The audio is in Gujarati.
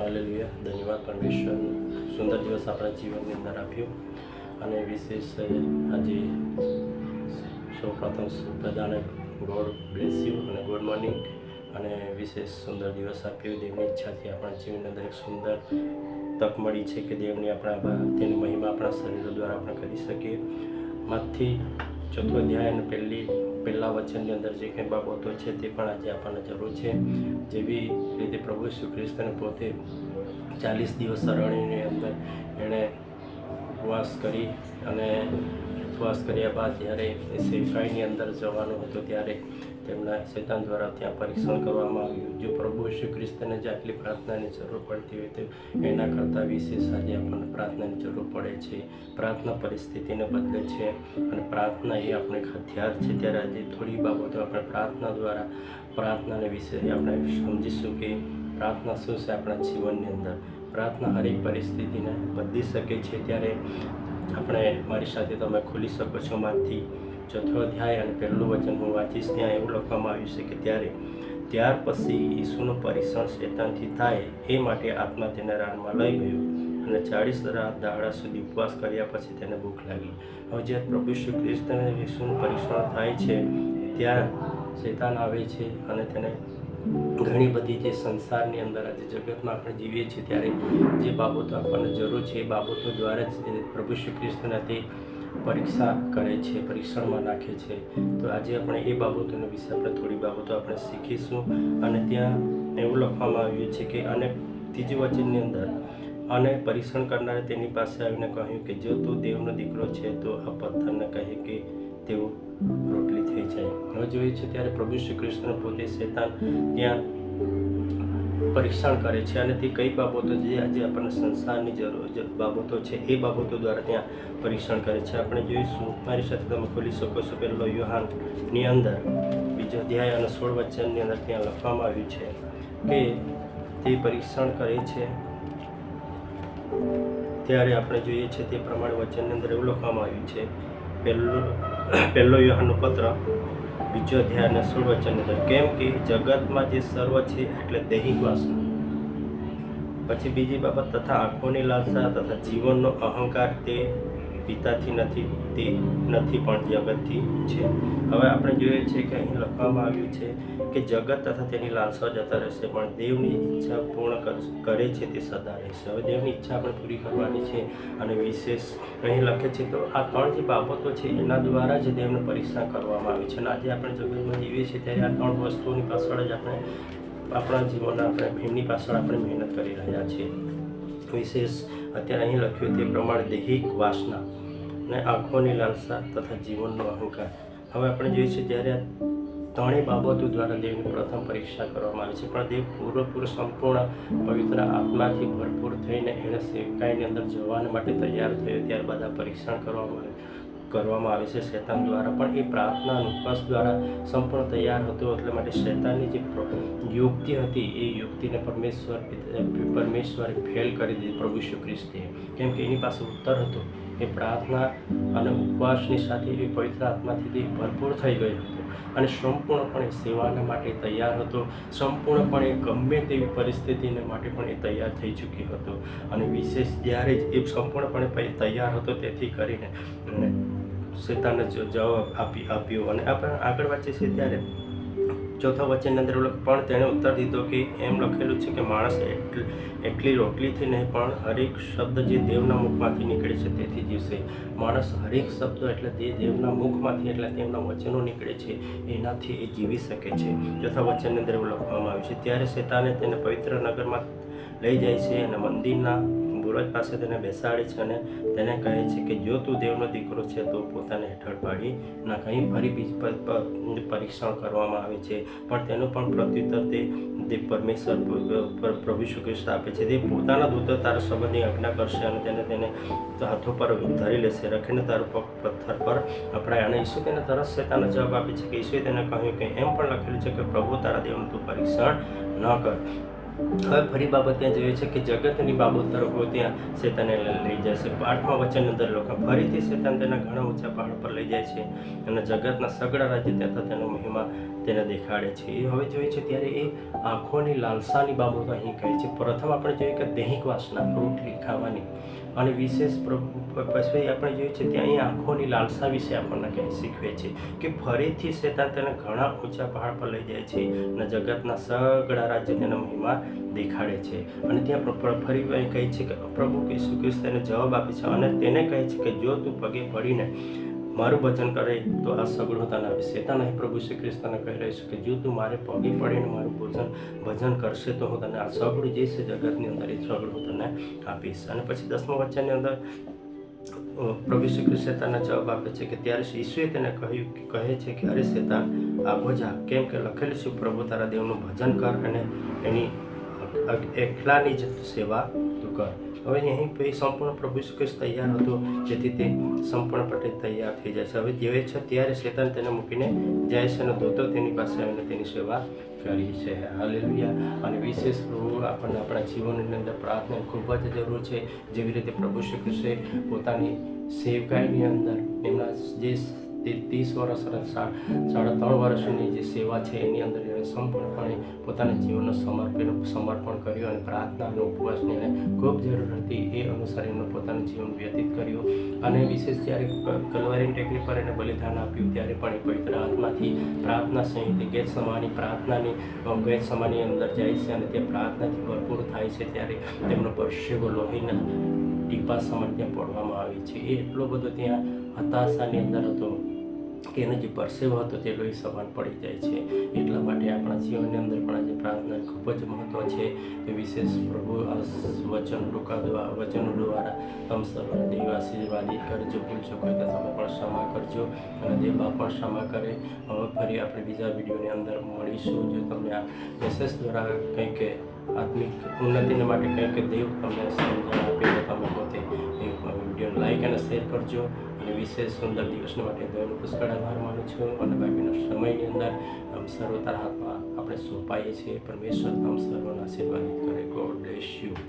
હાલેલુયા. ધન્યવાદ પરમેશ્વર. સુંદર દિવસ આપણા જીવનની અંદર આપ્યો. અને વિશેષ આજે સૌ પ્રથમ બધાને ગોડ બ્લેસ યુ અને ગુડ મોર્નિંગ. અને વિશેષ સુંદર દિવસ આપ્યો. દેવની ઈચ્છાથી આપણા જીવનની અંદર એક સુંદર તક મળી છે કે દેવની આપણા તેની મહિમા આપણા શરીરો દ્વારા આપણે કરી શકીએ. માથી ચોથો અધ્યાય અને પહેલી પહેલા વચનની અંદર જે કંઈ બાબતો છે તે પણ આજે આપણને જરૂર છે. જેવી રીતે પ્રભુ શ્રી ખ્રિસ્તને પોતે ચાલીસ દિવસ સરણીની અંદર એણે ઉપવાસ કરી અને ઉપવાસ કર્યા બાદ જ્યારે સેવકાઈની અંદર જવાનું હતું ત્યારે તેમના શૈતાન દ્વારા ત્યાં પરીક્ષણ કરવામાં આવ્યું. જો પ્રભુ શ્રી ખ્રિસ્તને જે આટલી પ્રાર્થનાની જરૂર પડતી હોય તો એના કરતાં વિશેષ આજે આપણને પ્રાર્થનાની જરૂર પડે છે. પ્રાર્થના પરિસ્થિતિને બદલે છે અને પ્રાર્થના એ આપણે હથિયાર છે. ત્યારે આજે થોડી બાબતો આપણે પ્રાર્થના દ્વારા, પ્રાર્થનાને વિશે આપણે સમજીશું કે પ્રાર્થના શું છે આપણા જીવનની અંદર. પ્રાર્થના હરેક પરિસ્થિતિને બદલી શકે છે. ત્યારે આપણે મારી સાથે તમે ખુલી શકો છો. માથી ચોથો અધ્યાય અને પહેલું વચન હું વાંચીશ, ત્યાં એવું લખવામાં આવ્યું છે કે ત્યારે, ત્યાર પછી ઈસુનું પરીક્ષણ શેતાનથી થાય એ માટે આત્મા તેને રાનમાં લઈ ગયો અને ચાળીસ રાત દાડા સુધી ઉપવાસ કર્યા પછી તેને ભૂખ લાગી. હવે જ્યારે પ્રભુ શ્રી કૃષ્ણ ઈસુનું પરીક્ષણ થાય છે, ત્યાં શેતાન આવે છે અને તેને ઘણી બધી જે સંસારની અંદર આજે જગતમાં આપણે જીવીએ છીએ, ત્યારે જે બાબતો આપણને જરૂર છે, એ બાબતો દ્વારા જ પ્રભુ શ્રી કૃષ્ણ તે પરીક્ષા કરે છે, પરીક્ષણમાં નાખે છે. તો આજે આપણે એ બાબતોના વિશે આપણે થોડી બાબતો આપણે શીખીશું અને ત્યાં એવું લખવામાં આવ્યું છે કે અને ત્રીજી વચનની અંદર અને પરીક્ષણ કરનારે તેની પાસે આવીને કહ્યું કે જો તું દેવનો દીકરો છે તો આ પથ્થરને કહે કે તેઓ રોટલી થઈ જાય. હવે જોઈએ છે ત્યારે પ્રભુ શ્રી કૃષ્ણ પોતે શેતાન ત્યાં પરીક્ષણ કરે છે અને તે કઈ બાબતો જે આજે આપણને સંસારની જરૂર બાબતો છે એ બાબતો દ્વારા ત્યાં પરીક્ષણ કરે છે. આપણે જોઈશું. મારી સાથે તમે ખોલી શકો છો. પહેલો યુહાનની અંદર, બીજો અધ્યાય અને સોળ વચનની અંદર ત્યાં લખવામાં આવ્યું છે કે તે પરીક્ષણ કરે છે. ત્યારે આપણે જોઈએ છે તે પ્રમાણે વચનની અંદર એવું લખવામાં આવ્યું છે. પહેલું, પહેલો યુહાનનો પત્ર બીજો સોળ વચનની કેમ કે જગતમાં જે સર્વ છે એટલે દૈહિક વાસના પછી બીજી બાબત, તથા આંખોની લાલસા તથા જીવનનો અહંકાર તે પિતાથી નથી, તે નથી પણ જગતથી છે. હવે આપણે જોઈએ છીએ કે અહીં લખવામાં આવ્યું છે કે જગત તથા તેની લાલસા જતા રહેશે, પણ દેવની ઈચ્છા પૂર્ણ કરે છે તે સદા રહેશે. હવે દેવની ઈચ્છા આપણે પૂરી કરવાની છે અને વિશેષ અહીં લખે છે તો આ ત્રણ જે બાબતો છે, એના દ્વારા જ દેવને પરીક્ષા કરવામાં આવી છે. અને આજે આપણે જગતમાં જીવીએ છીએ ત્યારે આ ત્રણ વસ્તુઓની પાછળ જ આપણે આપણા જીવનના આપણે એમની પાછળ આપણે મહેનત કરી રહ્યા છીએ. વિશેષ અત્યારે અહીં લખ્યું તે પ્રમાણે દૈહિક વાસના અને આંખોની લાલસા તથા જીવનનો અહંકાર. હવે આપણે જોઈએ છીએ ત્યારે ત્રણેય બાબતો દ્વારા દેવની પ્રથમ પરીક્ષા કરવામાં આવે છે. પણ દેવ પૂરેપૂરો સંપૂર્ણ પવિત્ર આત્માથી ભરપૂર થઈને એણે સેવકાઈની અંદર જવાના માટે તૈયાર થયો. ત્યારબાદ આ પરીક્ષણ કરવામાં આવ્યું. કરવામાં આવે છે શેતાન દ્વારા. પણ એ પ્રાર્થના ઉપવાસ દ્વારા સંપૂર્ણ તૈયાર હતો એટલે માટે શેતાનની જે યુક્તિ હતી એ યુક્તિને પરમેશ્વર પરમેશ્વરે ફેલ કરી દીધી પ્રભુ શ્રી ખ્રિસ્તે કેમ કે એની પાસે ઉત્તર હતો. એ પ્રાર્થના અને ઉપવાસની સાથે એ પવિત્ર આત્માથી તે ભરપૂર થઈ ગયો હતો અને સંપૂર્ણપણે સેવાના માટે તૈયાર હતો. સંપૂર્ણપણે ગમે તેવી પરિસ્થિતિને માટે પણ એ તૈયાર થઈ ચૂક્યો હતો. અને વિશેષ જ્યારે જ એ સંપૂર્ણપણે તૈયાર હતો તેથી કરીને શેતાને જવાબ આપી આપ્યો. અને આપણે આગળ વાંચીએ છીએ ત્યારે ચોથા વચનની અંદર પણ તેણે ઉત્તર દીધો કે એમ લખેલું છે કે માણસ એટલી રોટલીથી નહીં, પણ હરેક શબ્દ જે દેવના મુખમાંથી નીકળે છે તેથી જીવશે માણસ હરેક શબ્દ એટલે તે દેવના મુખમાંથી એટલે તેમના વચનો નીકળે છે, એનાથી એ જીવી શકે છે. ચોથા વચનની અંદર એવું લખવામાં આવ્યું છે, ત્યારે શેતાને તેને પવિત્ર નગરમાં લઈ જાય છે અને મંદિરના બુરજ પાસે તેને બેસાડે છે અને તેને કહે છે કે જો તું દેવનો દીકરો છે, તો પોતાને હેઠળ પાડી ના કહી ફરી બીજ પર પર, પરીક્ષણ કરવામાં આવે છે. પણ તેનું પણ પ્રત્યુત્તર તે તે પરમેશ્વર પ્રભુ શ્રી કૃષ્ણ આપે છે. તે પોતાના દૂતો તારા સંબંધની આજ્ઞા કરશે અને તેને તેને હાથો પર ધરી લેશે. રખીને તારું પથ્થર પર અપડાય અને ઈસુ તેને તરત શેતાનો જવાબ આપે છે કે ઈસુએ તેને કહ્યું કે એમ પણ લખેલું છે કે પ્રભુ તારા દેવનું તું પરીક્ષણ ન કર. હવે ફરી બાબત ત્યાં જોઈએ છે કે જગતની બાબત તરફ ત્યાં શેતાને લઈ જાય છે. આઠમા વચન અંદર લોકો ફરીથી શેતાન તેના ઘણા ઊંચા પહાડ પર લઈ જાય છે અને જગતના સગળા રાજ્ય તથા તેનો મહિમા તેને દેખાડે છે. એ હવે જોઈએ છે ત્યારે એ આંખોની લાલસાની બાબતો અહીં કહે છે. પ્રથમ આપણે જોઈએ કે દૈહિક વાસના, રોટલી ખાવાની અને વિશેષ પ્રભુ પછી આપણે જોઈએ છે ત્યાં અહીં આંખોની લાલસા વિશે આપણને કંઈ શીખવે છે કે ફરીથી શેતાન તેને ઘણા ઊંચા પહાડ પર લઈ જાય છે અને જગતના સગળા રાજ્ય તેના મહિમા દેખાડે છે. અને ત્યાં ફરી કહે છે કે પ્રભુ ઈસુ ખ્રિસ્ત તેને જવાબ આપે છે અને તેને કહે છે કે જો તું પગે પડીને મારું ભજન કરે તો આ સગળું તને આપીશ શેતાન અહીં પ્રભુ શ્રી કૃષ્ણને કહી રહ્યું છે કે જો તું મારે પગે પડીને મારું ભોજન, ભજન કરશે તો હું તને આ સગડું જે છે જગતની અંદર એ સગડું હું તને આપીશ. અને પછી દસમા વચ્ચેની અંદર પ્રભુ શ્રી કૃષ્ણ તેના જવાબ આપે છે કે ત્યારે ઈશ્વરે તેને કહ્યું કહે છે કે, અરે શેતાન આગો જા. કેમ કે લખેલું છે, પ્રભુ તારા દેવનું ભજન કર અને એની એકલાની જ સેવા તું કર. હવે અહીં પછી સંપૂર્ણ પ્રભુ શ્રી કૃષ્ણ તૈયાર હતો. જેથી તે સંપૂર્ણપણે તૈયાર થઈ જાય છે. હવે જે છે, ત્યારે શેતાન તેને મૂકીને જાય છે અને દૂતો તેની પાસે આવીને તેની સેવા કરી છે. હાલેલુયા. અને વિશેષ પ્રભુ આપણને આપણા જીવનની અંદર પ્રાર્થના ખૂબ જ જરૂર છે. જેવી રીતે પ્રભુ શ્રી કૃષ્ણે પોતાની સેવકાઈની અંદર એમના જે તે, ત્રીસ વર્ષ સાડા ત્રણ વર્ષની જે સેવા છે એની અંદર એણે સંપૂર્ણપણે પોતાના જીવનનું સમર્પણ સમર્પણ કર્યું અને પ્રાર્થના અને ઉપવાસની એને ખૂબ જરૂર હતી. એ અનુસાર એમણે પોતાનું જીવન વ્યતીત કર્યું અને વિશેષ જ્યારે કલવારીની ટેકરી પર એને બલિદાન આપ્યું ત્યારે પણ એ પવિત્ર આત્માથી પ્રાર્થના સંહિત ગેત સમાની, પ્રાર્થનાની ગેત સમાની અંદર જાય છે અને તે પ્રાર્થનાથી ભરપૂર થાય છે ત્યારે તેમનો પરસેવો લોહીના ટીપા સમાન ત્યાં પડવામાં આવે છે. એ એટલો બધો ત્યાં હતાશાની અંદર હતો કે એનો જે પરસેવો હતો તે લોહી સમાન પડી જાય છે. એટલા માટે આપણા જીવનની અંદર પણ આજે પ્રાર્થના ખૂબ જ મહત્ત્વ છે કે વિશેષ પ્રભુ વચન ટૂંકા દ્વારા વચનો દ્વારા તમ સર્વ દેવ કરજો. ભૂલશો કોઈ તો તમે પણ ક્ષમા કરજો અને દેવા પણ ક્ષમા કરે. હવે ફરી આપણે બીજા વિડીયોની અંદર મળીશું. જો તમને આ મેસેજ દ્વારા કંઈક આત્મિક ઉન્નતિને માટે કંઈક દેવ તમને સમજણ આપે શેર કરજો અને વિશેષ સુંદર દિવસને માટે દયાનું પુષ્કળ આભાર માનું છું. અને બાકીના સમયની અંદર આમ સર્વ તારા હાથમાં આપણે સોંપાઈએ છીએ. પરમેશ્વર આમ સર્વના આશીર્વાદ કરે. God bless you